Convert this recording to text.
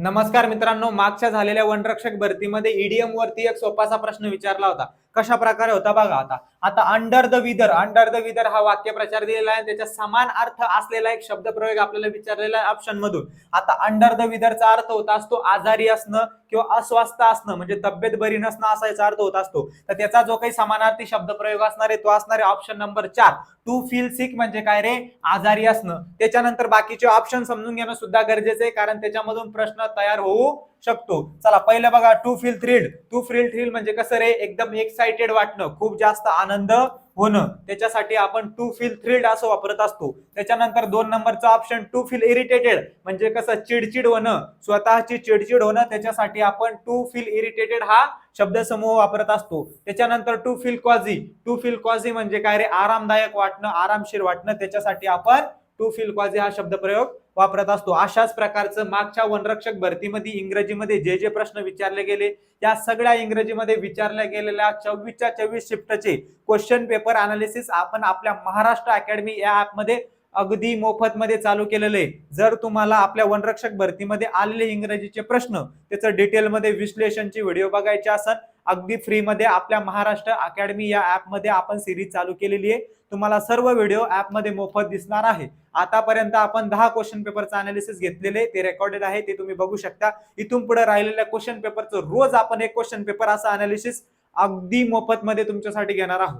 नमस्कार मित्रांनो मागच्या झालेल्या वनरक्षक भरतीमध्ये ईडीएम वरती एक सोपासा प्रश्न विचारला होता. कशा प्रकारे होता बघा आता. आता under the weather under the weather हा वाक्यप्रचार दिलेला आहे. त्याच्या समान अर्थ असलेला एक शब्दप्रयोग आपल्याला विचारलेला आहे ऑप्शन मधून. आता अंडर द विदरचा अर्थ होता असतो आजारी असणं किंवा अस्वस्थ असणं म्हणजे तब्येत बरी नसणं असा याचा अर्थ होत असतो. तर त्याचा जो काही समानार्थी शब्दप्रयोग असणार आहे तो असणार आहे ऑप्शन नंबर चार. टू फील सिक म्हणजे काय रे? आजारी असणं. त्याच्यानंतर बाकीचे ऑप्शन समजून घेणं सुद्धा गरजेचं आहे कारण त्याच्यामधून प्रश्न तयार होऊ शकतो. चला पहिलं बघा to feel thrilled to feel thrill म्हणजे कसं रे? एकदम एक्साइटेड वाटणं खूप जास्त आनंद होणं. त्याच्यासाठी आपण टू फील थ्रिल्ड असं वापरत असतो. त्याच्यानंतर दोन नंबरचा ऑप्शन टू फील इरिटेटेड म्हणजे कसं? चिडचिड होणं स्वतःची चिडचिड होणं त्याच्यासाठी आपण टू फील इरिटेटेड हा शब्दसमूह वापरत असतो. त्याच्यानंतर to feel cosy to feel cosy म्हणजे काय रे? आरामदायक वाटणं आरामशीर वाटणं त्याच्यासाठी आपण टू फील कॉझी हा शब्दप्रयोग वापरत असतो. अशाच प्रकारचं मागच्या वनरक्षक भरतीमध्ये इंग्रजीमध्ये जे जे प्रश्न विचारले गेले त्या सगळ्या इंग्रजीमध्ये विचारल्या गेलेल्या चोवीसच्या चोवीस शिफ्टचे क्वेश्चन पेपर अनालिसिस आपण आपल्या महाराष्ट्र अकॅडमी या ऍपमध्ये अगदी मोफत मध्ये चालू केलेलं. आहे जर तुम्हाला आपल्या वनरक्षक भरतीमध्ये आलेले इंग्रजीचे प्रश्न त्याचं डिटेलमध्ये विश्लेषणची व्हिडिओ बघायचे असेल अगदी फ्रीमध्ये आपल्या महाराष्ट्र अकॅडमी या ऍपमध्ये आपण सिरीज चालू केलेली आहे. तुम्हाला सर्व व्हिडिओ ऍपमध्ये मोफत दिसणार आहे. आतापर्यंत आपण दहा क्वेश्चन पेपरचं अनालिसिस घेतलेले ते रेकॉर्डेड आहे ते तुम्ही बघू शकता. इथून पुढे राहिलेल्या क्वेश्चन पेपरचं रोज आपण एक क्वेश्चन पेपर असं अनालिसिस अगदी मोफत मध्ये तुमच्यासाठी घेणार आहोत.